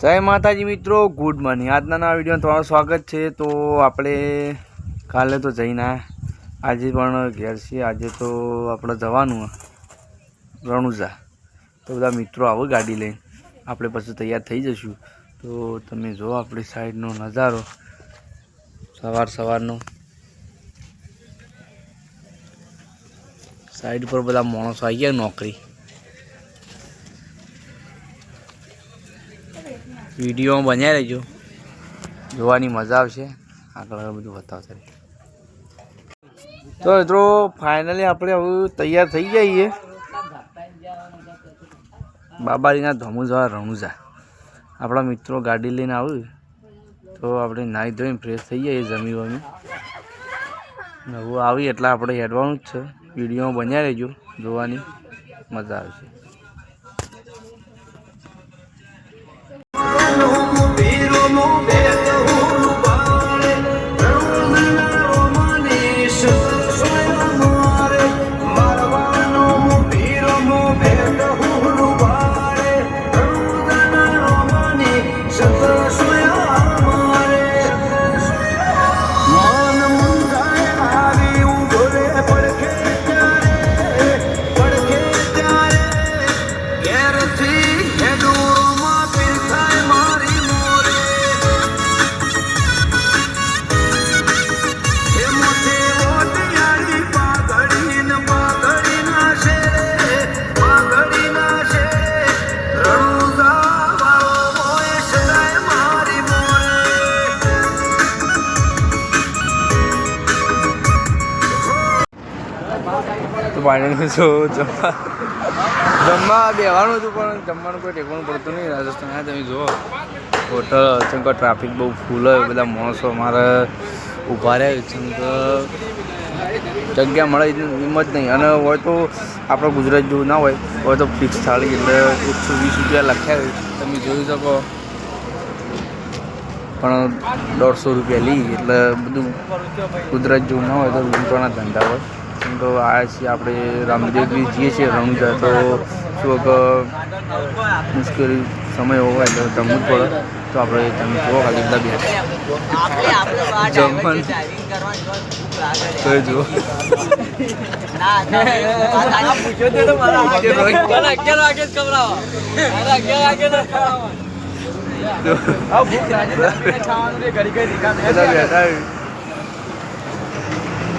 જય માતાજી મિત્રો, ગુડ મોર્નિંગ. આજના નવા વિડીયોમાં તમારું સ્વાગત છે. તો આપણે કાલે તો જઈને આજે પણ ઘેર છીએ. આજે તો આપણે જવાનું રણુજા. તો બધા મિત્રો આવો ગાડી લઈને. આપણે પછી તૈયાર થઈ જશું. તો તમે જો આપણી સાઈડનો નજારો, સવાર સવારનો. સાઈડ પર બધા માણસો આવી ગયા નોકરી. વીડિયો બન્યા રહેજો. જોવાની મજા આવશે. આગળ બધું બતાવશે તો મિત્રો ફાઇનલી આપણે હવે તૈયાર થઈ જઈએ. બાબારીના ધમુજા, રણુજા. આપણા મિત્રો ગાડી લઈને આવ્યું. તો આપણે નાહી ધોઈને ફ્રેશ થઈ જઈએ જમી વમી. નવું આવી એટલે આપણે હેડવાનું જ છે. વીડિયો બન્યા રહેજો. જોવાની મજા આવશે. તો પાણીનું જો જમવા? જમવા બેવાનું હતું, પણ જમવાનું કોઈ ટેકવાનું પડતું નહીં. રાજસ્થાન હા તમે જુઓ. હોટલ અચંક ટ્રાફિક બહુ ફૂલ હોય, બધા માણસો અમારે ઊભા રહે અચંક જગ્યા મળે હિંમત નહીં. અને હોય તો આપણે ગુજરાત જેવું ના હોય હોય તો ફિક્સ થાળી એટલે એકસો વીસ રૂપિયા લખ્યા હોય તમે જોઈ શકો. પણ દોઢસો રૂપિયા લઈ, એટલે બધું ગુજરાત જેવું ના હોય તો લૂંટવાના ધંધા હોય. કેમ તો આવ્યા છીએ આપણે રામદેવજી જઈએ છીએ રણુજા તો શું મુશ્કેલી સમય હોય તો જમવું જ પડે. તો આપણે તમે જુઓ ખાલી બધા બે જમવાનું. તો જુઓ.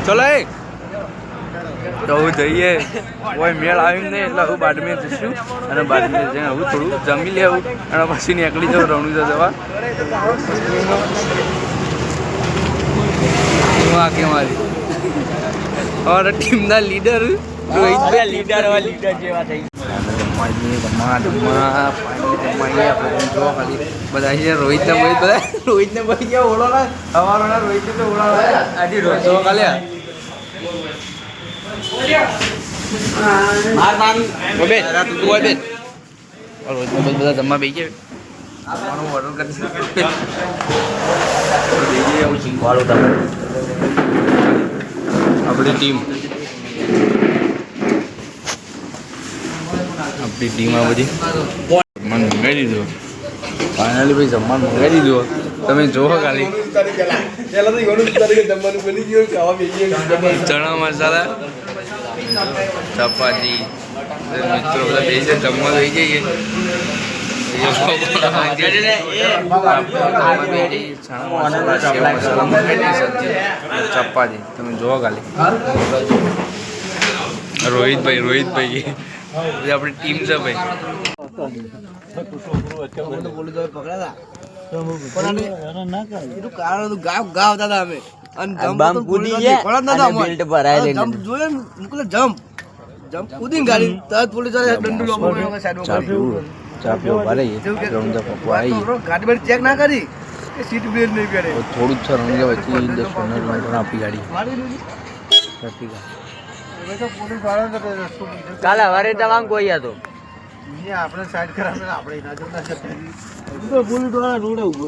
ચલો એ તો હું જઈએ. કોઈ મેળ આવ્યું નહીં એટલે હું બાડમેર જઈશું. અને બાડમેર જઈને હું થોડું જમી લેવું અને પછી નીકળી જાઉં રણુજા જવા. હું મારી અમારા ટીમના લીડર. રોહિતભાઈ લીડર લીડર જેવા થઈ ભાઈ બધા રોહિતને ભાઈ ગયા ઓળો હવારોના રોહિતને ઓળો આજે રોહિત જો ખાલી ઓબે તું ઓબે રોહિત ને બધા જમવા બે ગયા. આપણી ટીમ. આપણી ટીમ આ બધી. જમવાનું મંગાવી દીધું. ફાઇનલી ભાઈ જમવાનું મંગાવી દીધું. તમે જુઓ ખાલી. ચણા મસાલા. ચપાતી. મિત્રો બધા બેસીને જમવા લઈ જઈએ. ચપાતી. તમે જોવો ખાલી. રોહિતભાઈ રોહિતભાઈ. આપણી ટીમ છે ભાઈ. ચા પીવું ચા પીવો ભરે રમજા પપ્પુ આવી. ચેક ના કરી સીટ બેલ્ટ નહીં પહેરે. થોડું જ રમજા વચ્ચે દસ પંદર મિનિટ આપી ગાડી. કાલે હવારે તમામ કોઈ હતો આપણે સાઈડ કરાવે આપણે એના જો ના શકીએ તો પોલીસ રોડે ઊભો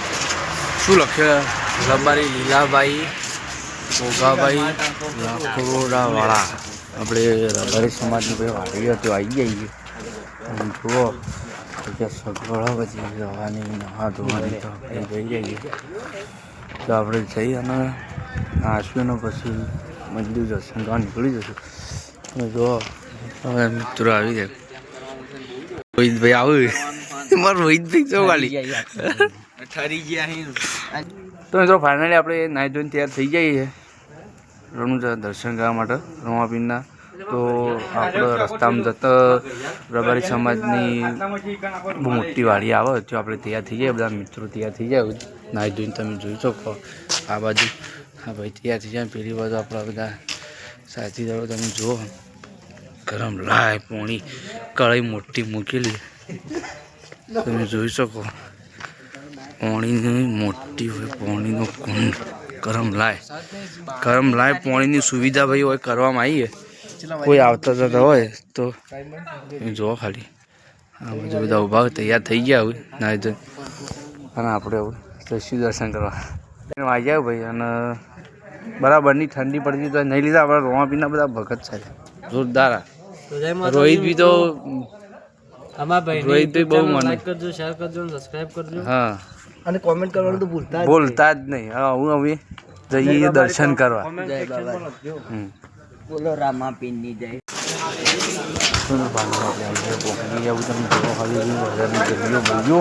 શું લખ્યું રબારી લીલાભાઈ ભોગાભાઈ લાખોડાવાળા આપણે રબારી સમાજની ભાઈ વાળી હતી આવી જઈએ જુઓ સગવડો પછી જવાની નવા ધોવાની તો આપણે જઈ જઈએ તો આપણે જઈ અને આશ્વીનો પછી મંદિર દર્શન કરવા નીકળી જશું. અને જુઓ, હવે મિત્રો આવી જાય રોહિતભાઈ આવ્યું મારું રોહિતભાઈ ખાલી ઠરી ગયા તો મિત્રો ફાઇનલી આપણે નાહી ધોઈને તૈયાર થઈ જઈએ રણુજા દર્શન કરવા માટે રમાપીરના તો આપણે રસ્તામાં જતા રબારી સમાજની બહુ મોટી વાડી આવે, તો આપણે તૈયાર થઈ જાય બધા મિત્રો તૈયાર થઈ જાય. નાહી ધોઈને તમે જોઈ શકો આ બાજુ. હા ભાઈ તૈયાર થઈ જાય. પેલી બાજુ આપણા બધા સાથીદારો તમે જુઓ. ગરમ લાય, પોણી, કળાઈ મોટી મૂકેલી. તમે જોઈ શકો. પાણીની મોટી હોય પાણીનો કુંડ ગરમ લાય. ગરમ લાય પાણીની સુવિધા ભાઈ હોય કરવામાં આવીએ. કોઈ આવતા જતા હોય તો જુઓ ખાલી. આ બાજુ બધા ઊભા તૈયાર થઈ ગયા હોય ના તો. અને આપણે હવે જઈશું દર્શન કરવા. આવી ગયા ભાઈ અને બરાબરની ઠંડી પડતી તો નહીં લીધા આપણે રોવા પીના બધા ભગત છે. જોરદાર રોહિત બી તો રોહિત બી બહુ મને. કરજો શેર કરજો સબસ્ક્રાઇબ કરજો. હા. અને કોમેન્ટ કરવાનું તો ભૂલતા ભૂલતા જ નહીં. હા હું હવે જઈએ દર્શન કરવા. જય બાબા. બોલો રામા પીનની જય. શું પાણી આપણે અંદર પહોંચી જવું તમે જોવો ખાલી વધારે ગરમીઓ બોલજો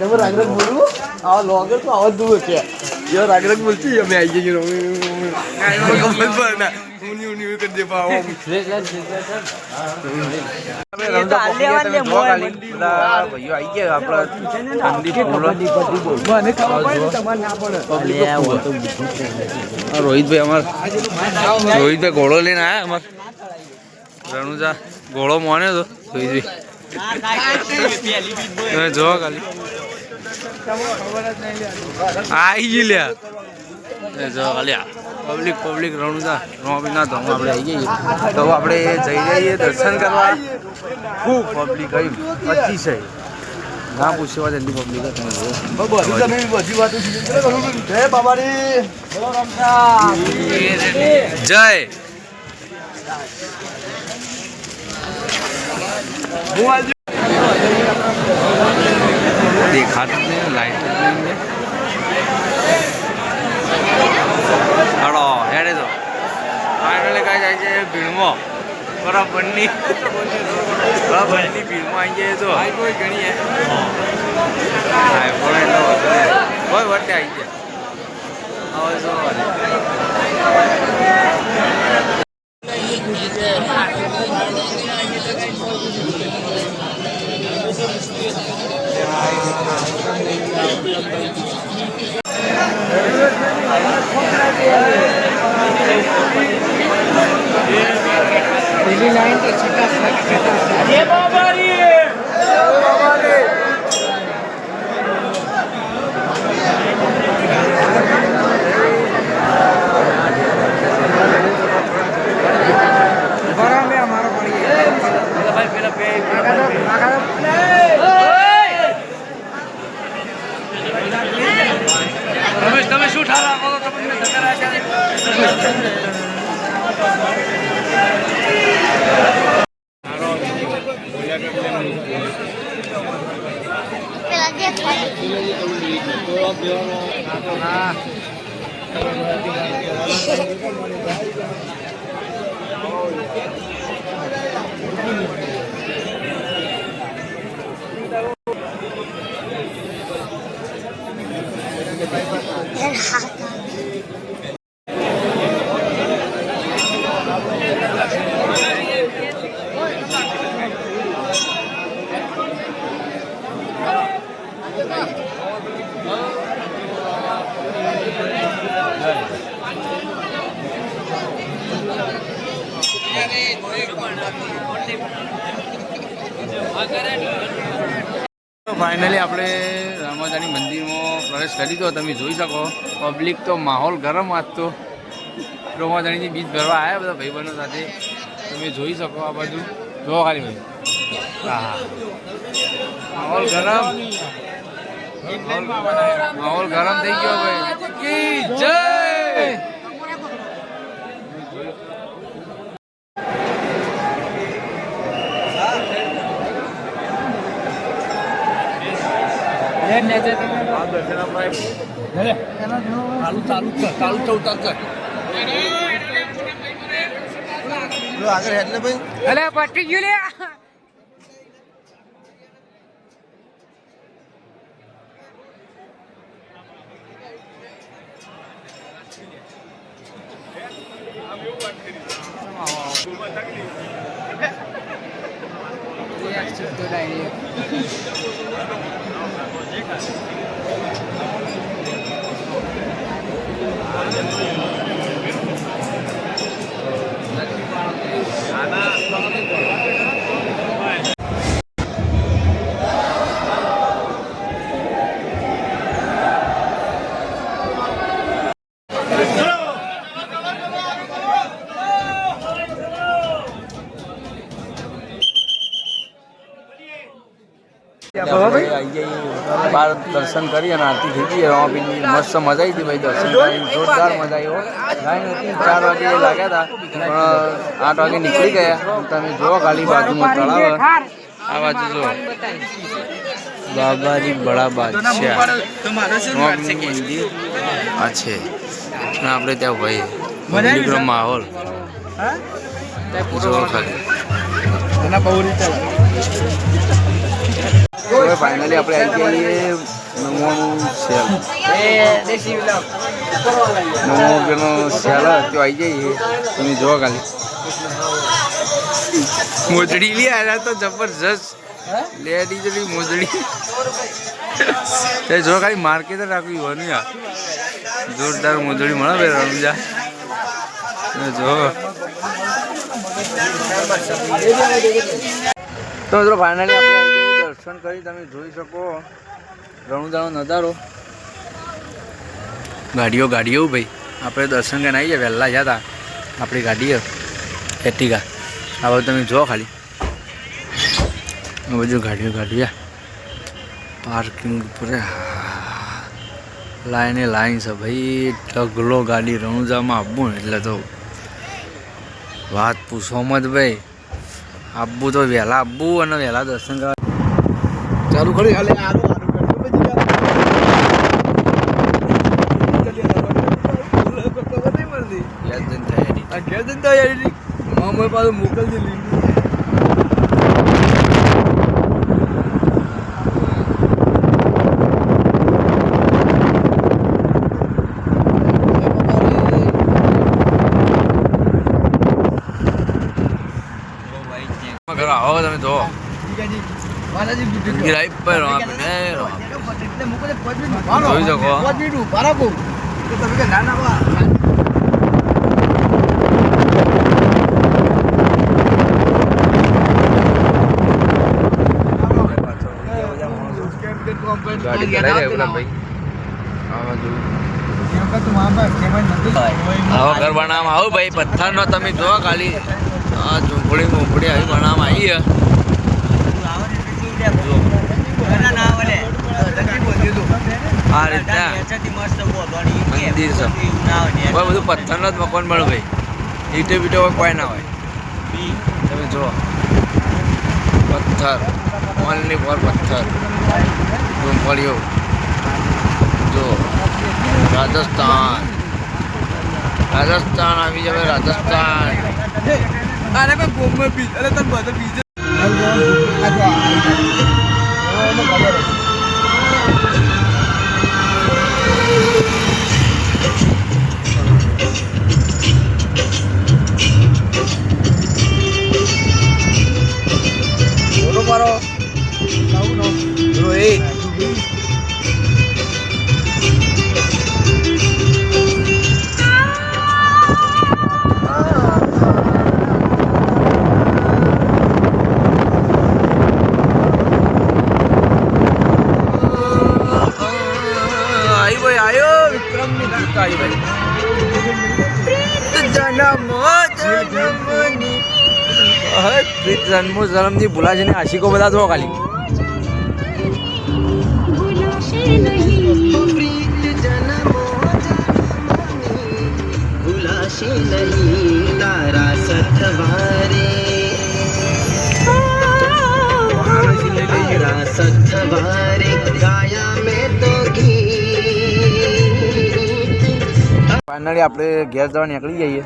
તમે રાગરગ બોલું આ લોગર તો આવા દૂર છે. યો રાગરગ બોલતી અમે આવી જઈએ રોહિતભાઈ અમાર રોહિતભાઈ ઘોડો લઈને આયા અમાર રણુજા ઘોડો મોને તો રોહિતભાઈ તમે જોવો ખાલી આઈ ગઈ લ્યા. એ જો પબ્લિક પબ્લિક રણુજા રોમીના ધોમ આપણે આવી જઈએ તો આપણે જઈ જઈએ દર્શન કરવા. ખૂબ પબ્લિક આવી અતિશય ના પૂછવા જલ્દી પબ્લિક બધી તમે બધી વાતો જય બાબારી જય નહીં લાઈટ જ નહીં ને હડો હેડે તો ફાઇનલી કાંઈ જાય છે ભીડમાં બરાબરની બરાબરની ભીડમાં આવી જાય તો હાઈ કોઈ ગણી હાઈ પણ એટલો. કોઈ વટે આવી જાય હવે જો 别喊。કરી દો તમે જોઈ શકો. પબ્લિક તો માહોલ ગરમ વાંચતો તો. રામાજાણીની બીજ ભરવા આવ્યા બધા ભાઈબંધો સાથે. તમે જોઈ શકો આ બાજુ. જો ખાલી ભાઈ હા માહોલ ગરમ. માહોલ- ગરમ થઈ ગયો ભાઈ. આગળ ને ભાઈ. અલે પટી ગયું લે. আদা બાર દર્શન કરી અને આરતી થઈ ગઈ. રામાપીરની મસ્ત મજા આવી હતી ભાઈ દર્શન કરી જોરદાર મજા આવી લાઈન હતી ચાર વાગે લાગ્યા હતા પણ આઠ વાગે નીકળી ગયા. તમે જોવો ખાલી બાજુમાં તળાવ. આ બાજુ જો બાબાજી બડા બાદશાહ. મંદિર આ છે. આપણે ત્યાં ભાઈ માહોલ. જુઓ ખાલી. ફાઇનલી આપણે આવી જઈએ નવવાનું સેલ નવો રૂપિયાનો સેલ તો આવી જઈએ તમે જોવો ખાલી. મોજડી લી આવ્યા તો જબરજસ્ત. લેડી જેવી મોજડી. તે જો ખાલી માર્કેટ રાખવી હોવાનું યાર. જોરદાર મોજડી મળે બે રમજા. જો તો મિત્રો ફાઇનલી આપણે દર્શન કરી તમે જોઈ શકો. રણુદાનો નજારો. ગાડીઓ ગાડીઓ ભાઈ. આપણે દર્શન કરીને આવી જાય વહેલા જતા આપણી ગાડીઓ એર્ટિગા આ બધું તમે જુઓ ખાલી. બધું ગાડીઓ ગાડીઓ પાર્કિંગ ઉપર લાઈને લાઈન છે ભાઈ. ઢગલો ગાડી રણુજામાં આપવું એટલે તો વાત પૂછવામાં જ ભાઈ. આપવું તો વહેલા આપવું અને વહેલા દર્શન કરવા ચાલુ કરી અલે આરો આરો કરતો પછી ખબર નહીં મળતી યાદ જઈને થાય edit. આ ઘેર જઈને તો યાર મામા પાસે મોકલજે લીંક ઘરે આવો તમે જો માતાજી મંદિર આવી પર આપણે જોઈ શકો. પાંચ મિનિટ ઊભા રાખો તમે કે ના ના ગાડી ચલાવી રહ્યા ભાઈ આવા ઘર બનાવવામાં આવો ભાઈ પથ્થરનો તમે જો ખાલી. ઝૂંપડી મૂંપડી આવી બનાવવામાં આવી આ રીતના. મંદિર છે. બધું પથ્થરનો જ મકાન મળે ભાઈ ઈટે બીટે હોય કોઈ ના હોય. તમે જુઓ. પથ્થર. ઓનલી ફોર પથ્થર. ઝૂંપડીઓ જો રાજસ્થાન. રાજસ્થાન આવી જાય રાજસ્થાન. અરે કોઈ બોમ્બે બીજ અરે તને બધા બીજે બોલો गाडी पाहिजे प्रीत जन्मो जन्मनी बुलाजीने अशी को बदा हो खाली। बुलाशे नाही तारा ફાઇનલી આપણે ઘેર જવા નીકળી જઈએ.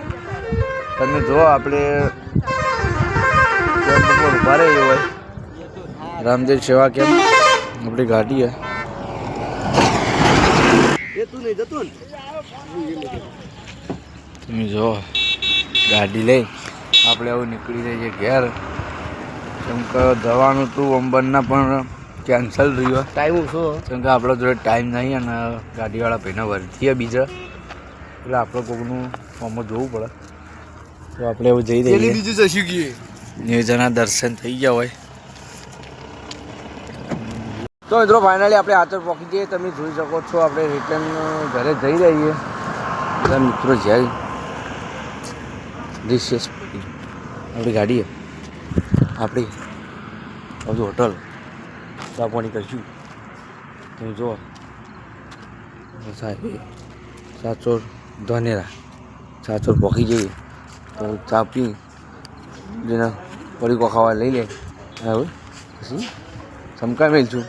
તમે જો આપણે ઊભા રહી હોય. રામદેવ સેવા કેમ? આપણી ગાડી તમે જો ગાડી લઈ આપણે આવું નીકળી જઈએ ઘેર. કેમ કે જવાનું હતું અંબરના પણ કેન્સલ રહ્યું ટાઈમ ઓછો કેમ કે આપણા જોડે ટાઈમ નહીં અને ગાડીવાળા ભાઈને વર્તીએ બીજા. એટલે આપણે કોકનું ફોર્મમાં જોવું પડે. તો આપણે એવું જઈ દઈએ બીજું જશું ગયું નિવેદના દર્શન થઈ ગયા હોય. તો મિત્રો ફાઇનલી આપણે આચર પહોંચી જઈએ. તમે જોઈ શકો છો આપણે રિટર્ન ઘરે જઈ રહીએ. બધા મિત્રો જાય. ઇઝ આપણી ગાડી આપણી. બધું હોટલ પાણી કરશું. તમે જુઓ. સાહેબ સાચોર ધનેરા. સાચોર પહોંચી જઈએ. તો ચા પી, જેને પડીકો ખાવા લઈ લે. હવે પછી ચમકા મેલ છું.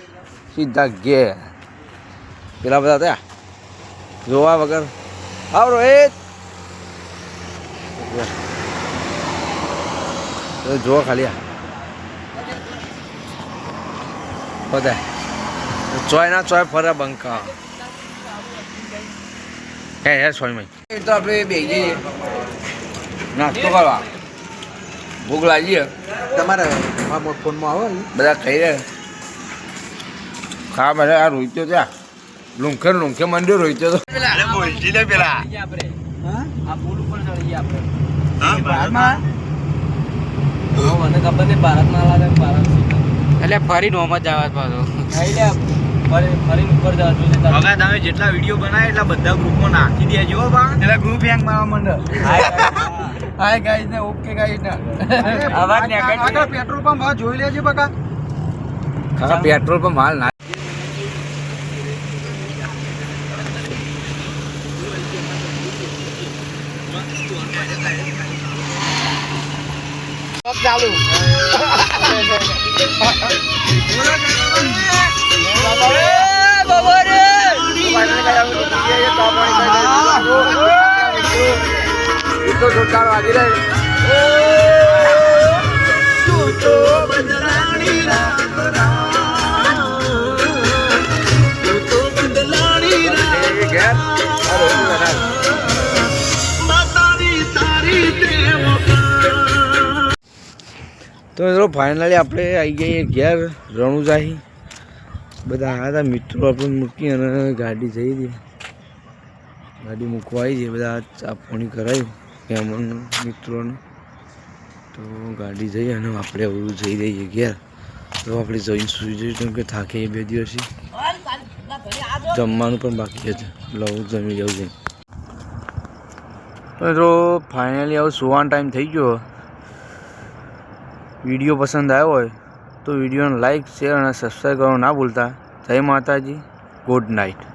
સીધા ઘેર. પેલા બધા થયા. જોવા વગર. આવ રોહિત. તો જો ખાલી આ. બધા. ચોય ના ચોય ફરે બંકા. હે હે સ્વામી તો આપણે બે જઈએ નાસ્તો કરવા. ભૂખ લાગી તમારા તમારે મારા ફોનમાં આવો બધા ખાઈ રહ્યા ખા બધા આ રોહિત્યો ત્યાં લુંખે લુંખે મંડ્યો રોહિત્યો તો. એટલે ફરી નોમ જ આવત પાછો હવે તમે જેટલા વીડિયો બનાવે એટલા બધા ગ્રુપમાં નાખી દેજો બા. એટલે ગ્રુપ હેંગ મારવા માંડે. હાય ગાઈસ ને ઓકે ગાઈસ ને. અવાજ પેટ્રોલ પંપ જોઈ લેજો બકા. કાકા પેટ્રોલ પર માલ ના તો જોરદાર વાગી રહી. તો મિત્રો ફાઇનલી આપણે આવી ગઈએ ઘેર રણુજાહી. બધા આવ્યા હતા મિત્રો આપણે મૂકી અને ગાડી જઈ હતી. ગાડી મૂકવા આવી છે બધા ચા પાણી કરાયું ફેમન મિત્રોને. તો ગાડી જઈ અને આપણે એવું જઈ રહીએ ઘેર. તો આપણે જઈને સુઈ જઈએ, કેમ કે થાકે બે દિવસથી. જમવાનું પણ બાકી છે. લવું જમી જવું છે તો મિત્રો ફાઇનલી હવે સુવાનો ટાઈમ થઈ ગયો. વીડિયો પસંદ આવ્યો હોય, તો વિડીયોને લાઈક શેર અને સબસ્ક્રાઈબ કરવાનું ના ભૂલતા. જય માતાજી. Good night